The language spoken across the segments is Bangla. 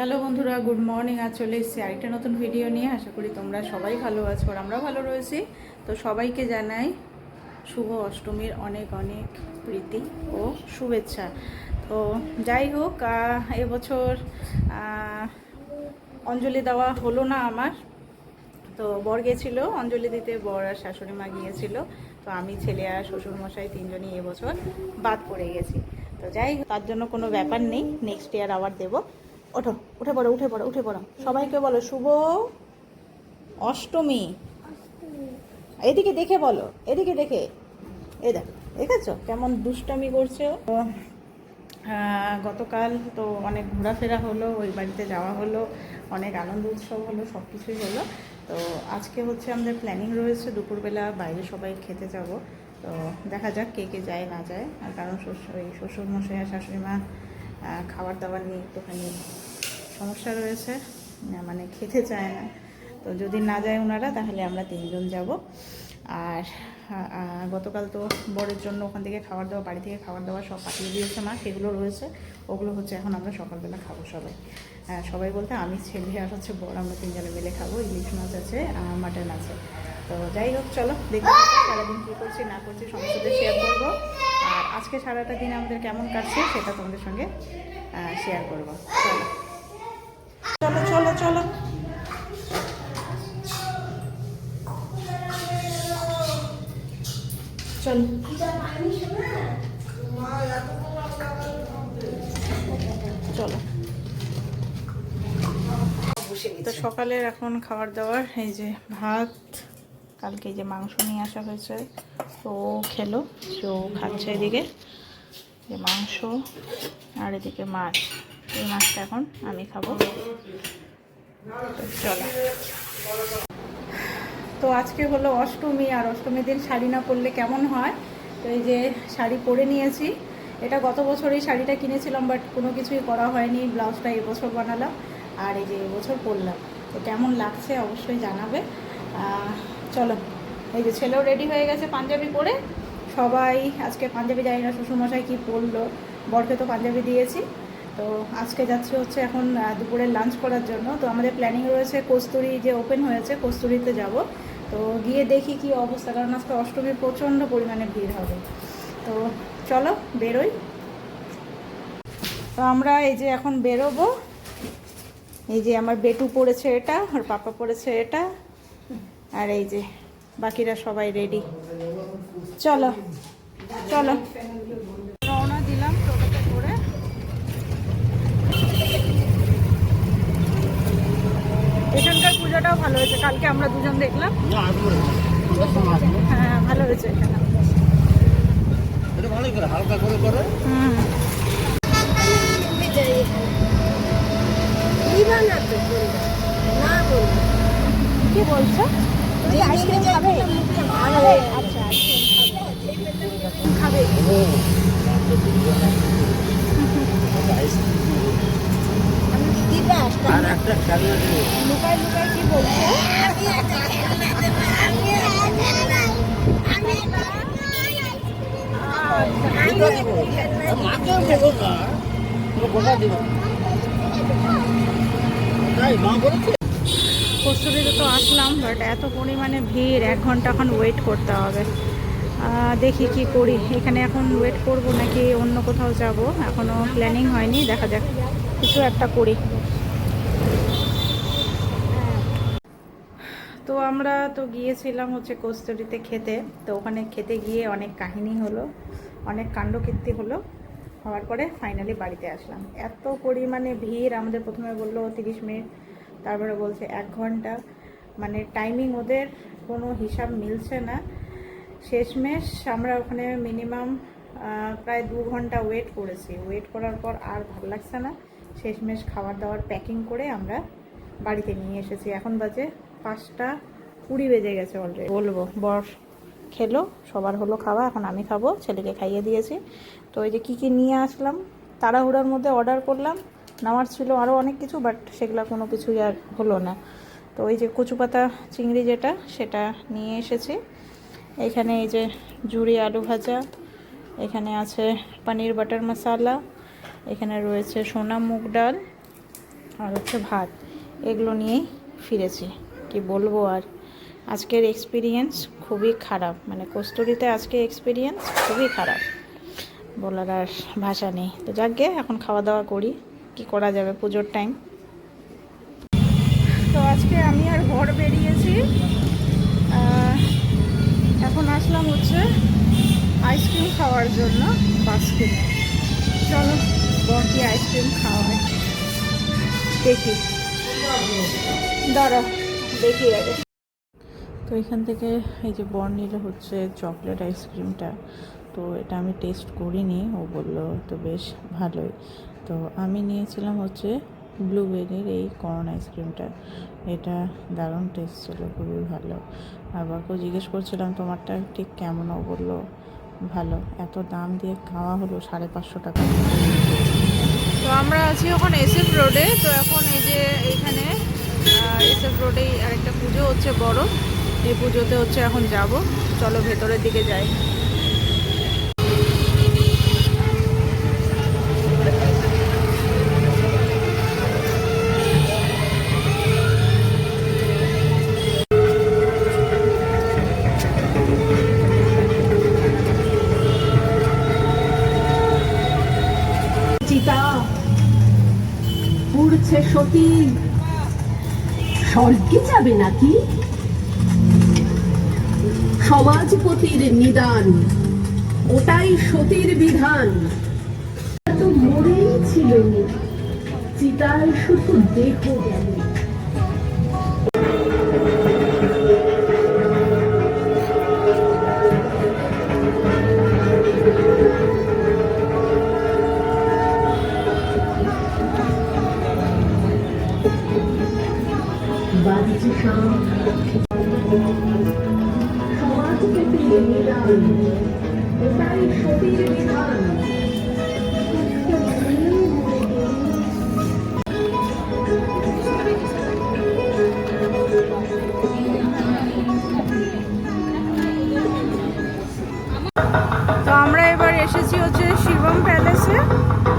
হ্যালো বন্ধুরা গুড মর্নিং। আজ চলে এসেছি আরেকটা নতুন ভিডিও নিয়ে। আশা করি তোমরা সবাই ভালো আছো আর আমরা ভালো রয়েছি। তো সবাইকে জানাই শুভ অষ্টমীর অনেক অনেক প্রীতি ও শুভেচ্ছা। তো যাই হোক এবছর অঞ্জলি দেওয়া হলো না আমার। তো বর গেছিল অঞ্জলি দিতে বর আর শাশুড়ি মা গিয়েছিল। তো আমি ছেলে আর শ্বশুরমশাই তিনজনই এবছর বাদ পড়ে গেছি। তো যাই হোক, তার জন্য কোনো ব্যাপার নেই। নেক্সট ইয়ার আবার দেবো। ওঠো, উঠে পড়ো উঠে পড়ো উঠে পড়ো। সবাইকে বলো, শুভ অষ্টমী। এদিকে দেখে বলো, এদিকে দেখে। এ দেখো, দেখেছ? কেমন দুষ্টামি করছে? ও? গতকাল তো অনেক ঘোরাফেরা হলো, ওই বাড়িতে যাওয়া হলো, অনেক আনন্দ উৎসব হলো সব কিছুই হলো। তো, আজকে হচ্ছে আমাদের প্ল্যানিং রয়েছে, দুপুরবেলা বাইরে সবাই খেতে যাব। তো, দেখা যাক কে কে যায়, না যায়। আর কারণ শ্বশুর, ওই শ্বশুর মশাই আর শাশুড়ি মা খাবার দাবার নিয়ে একটুখানি সমস্যা রয়েছে মানে খেতে চায় না। তো যদি না যায় ওনারা তাহলে আমরা তিনজন যাব। আর গতকাল তো বরের জন্য ওখান থেকে খাবার দাবার, বাড়ি থেকে খাবার দাবার সব পাঠিয়ে দিয়েছে মা, সেগুলো রয়েছে। ওগুলো হচ্ছে এখন আমরা সকালবেলা খাব সবাই। সবাই বলতে আমি, ছেলে আর হচ্ছে বর, আমরা তিনজনে মিলে খাব। ইলিশ মাছ আছে মাটন আছে। তো যাই হোক, চলো থাকো সারাদিন কী করছি, না করছি সমস্যাটা শেয়ার করব। আর আজকে সারাটা দিন আমাদের কেমন কাটছে, সেটা তোমাদের সঙ্গে শেয়ার করব। চলো। চলো। চলো। চলো। তো সকালের এখন খাবার দাবার, এই যে ভাত, কালকে যে মাংস নিয়ে আসা হয়েছে, তো খেলো তো খাচ্ছে এদিকে। যে মাংস আর এদিকে মাছ, এই মাছটা এখন আমি খাব। চলো। তো আজকে হলো অষ্টমী, আর অষ্টমীর দিন শাড়ি না পরলে কেমন হয়? তো এই যে শাড়ি পরে নিয়েছি। এটা গত বছর এই শাড়িটা কিনেছিলাম বাট কোনো কিছুই করা হয়নি। ব্লাউজটা এবছর বানালাম, আর এই যে এবছর পরলাম। তো কেমন লাগছে অবশ্যই জানাবে। চলো। এই যে ছেলেও রেডি হয়ে গেছে পাঞ্জাবি পরে। সবাই আজকে পাঞ্জাবি জানি না শ্বশুরমশাই কী পরলো। বরকে তো পাঞ্জাবি দিয়েছি। তো আজকে যাচ্ছি হচ্ছে এখন দুপুরে লাঞ্চ করার জন্য। তো আমাদের প্ল্যানিং রয়েছে কস্তুরি যে ওপেন হয়েছে, কস্তুরিতে যাব। তো গিয়ে দেখি কি অবস্থা, কারণ আজকে অষ্টমীর প্রচণ্ড পরিমাণে ভিড় হবে। তো চলো, বেরোই। তো আমরা এই যে এখন বেরোবো। এই যে আমার বেটু পড়েছে এটা আর পাপা পড়েছে এটা, আর এই যে বাকিরা সবাই রেডি চলো চলো রওনা দিলাম টোটোতে করে এখানকার পুজোটাও ভালো হয়েছে। কালকে আমরা দুজন দেখলাম। হ্যাঁ ভালো হয়েছে এখানে। হালকা করে করে হুম কি বলছো তুমি আইসক্রিম খাবে খাবে আচ্ছা আইসক্রিম খাবে। আর একটা খেলনা দিও লুকায় লুকায় কি বলছো দুটো দিব মাকে দেবো না তো গোটা দিব তাই মা বলেছে কস্তুরিতে তো আসলাম বাট এত পরিমাণে ভিড়, এক ঘণ্টা এখন ওয়েট করতে হবে। দেখি কি করি। এখানে এখন ওয়েট করব নাকি অন্য কোথাও যাব? এখনও প্ল্যানিং হয়নি, দেখা যাক। কিছু একটা করি। তো আমরা তো গিয়েছিলাম হচ্ছে কস্তুরিতে খেতে। তো ওখানে খেতে গিয়ে অনেক কাহিনী হলো, অনেক কাণ্ডকীর্তি হলো। হওয়ার পরে ফাইনালি বাড়িতে আসলাম। এত পরিমাণে ভিড়, আমাদের প্রথমে বলল তিরিশ মিনিট, তারপরে বলছে এক ঘণ্টা। মানে টাইমিং ওদের কোনো হিসাব মিলছে না। শেষমেশ আমরা ওখানে মিনিমাম প্রায় দু ঘণ্টা ওয়েট করেছি। ওয়েট করার পর আর ভালো লাগছে না। শেষমেশ খাবার দাবার প্যাকিং করে আমরা বাড়িতে নিয়ে এসেছি। এখন বাজে পাঁচটা কুড়ি বেজে গেছে অলরেডি বলব, বর খেলো, সবার হলো খাওয়া, এখন আমি খাব, ছেলেকে খাইয়ে দিয়েছি। তো এই যে কী কী নিয়ে আসলাম, তাড়াহুড়োর মধ্যে অর্ডার করলাম। নেওয়ার ছিল আরও অনেক কিছু বাট সেগুলো কোনো কিছুই আর হলো না। তো ওই যে কচু পাতা চিংড়ি যেটা, সেটা নিয়ে এসেছি। এখানে এই যে জুড়ি আলু ভাজা, এখানে আছে পনির বাটার মশালা, এখানে রয়েছে সোনা মুগ ডাল, আর হচ্ছে ভাত। এগুলো নিয়েই ফিরেছি। কি বলব আর? আজকের এক্সপিরিয়েন্স খুবই খারাপ। মানে কস্তুরিতে আজকে এক্সপিরিয়েন্স খুবই খারাপ। বলার আর ভাষা নেই। তো যাকে এখন খাওয়া দাওয়া করি। কি করা যাবে পুজোর টাইম তো আজকে আমি আর ঘর বেরিয়েছি। এখন আসলাম হচ্ছে আইসক্রিম খাওয়ার জন্য বাস্কিনে চলো বরকে আইসক্রিম খাওয়ায় দেখি। দাঁড়া দেখি আগে। তো এখান থেকে এই যে বর নিল হচ্ছে চকলেট আইসক্রিমটা তো এটা আমি টেস্ট করিনি ও বলল তো বেশ ভালোই। তো আমি নিয়েছিলাম হচ্ছে ব্লুবেরির এই কর্ন আইসক্রিমটা এটা দারুণ টেস্ট ছিল খুবই ভালো। আর বাবাকেও জিজ্ঞেস করছিলাম তোমারটা ঠিক কেমন? ও বলল ভালো। এত দাম দিয়ে খাওয়া হলো সাড়ে পাঁচশো টাকা তো আমরা আছি ওখানে এসএফ রোডে তো এখন এই যে এখানে এসএফ রোডেই আরেকটা পুজো হচ্ছে বড়। এই পুজোতে হচ্ছে এখন যাব। চলো ভেতরের দিকে যাই। সতী স্বর্গে যাবে নাকি? সমাজপতির নিদান, ওটাই সতীর বিধান। তো মরেই ছিল চিতায় শুধু দেহ গেল। Thank you.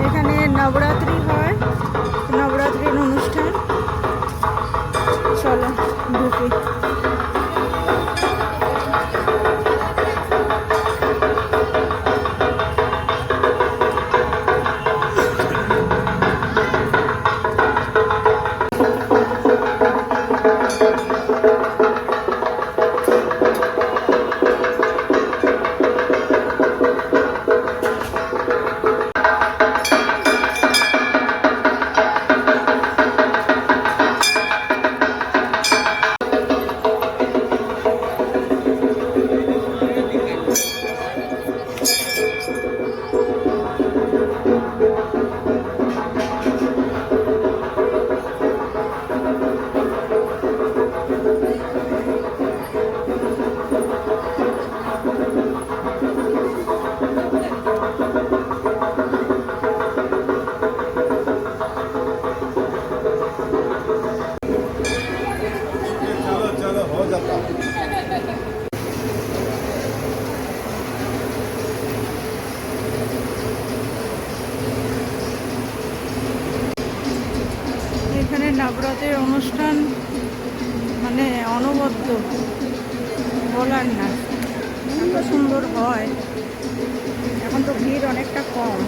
এখানে অনুষ্ঠান মানে অনবদ্য বলার না। এত সুন্দর হয়। এখন তো ভিড় অনেকটা কম।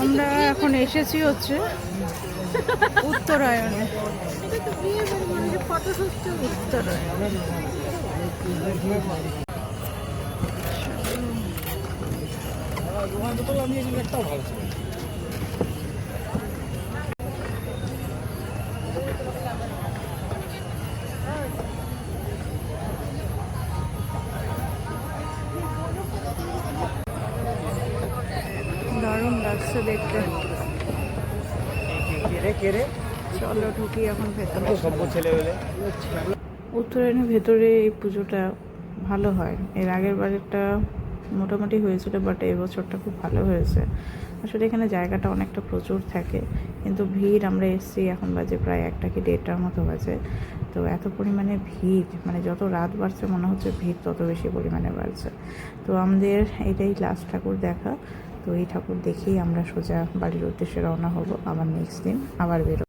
আমরা এখন এসেছি হচ্ছে উত্তরায়ণে। উত্তরায়ণ দারুণ লাগছে দেখতে? চলো ঢুকি এখন ভেতরে। উত্তরায়ণের ভেতরে এই পুজোটা ভালো হয়। এর আগের বারেরটা মোটামুটি হয়েছিল বাট এই বছরটা খুব ভালো হয়েছে। আসলে এখানে জায়গাটা অনেকটা প্রচুর থাকে কিন্তু ভিড় আমরা এসেছি এখন বাজে প্রায় একটা কি দেড়টার মতো বাজে। তো এত পরিমাণে ভিড় মানে যত রাত বাড়ছে মনে হচ্ছে ভিড় তত বেশি পরিমাণে বাড়ছে। তো আমাদের এটাই লাস্ট ঠাকুর দেখা। তো এই ঠাকুর দেখেই আমরা সোজা বাড়ির উদ্দেশ্যে রওনা হব আবার নেক্সট দিন, আবার বেরো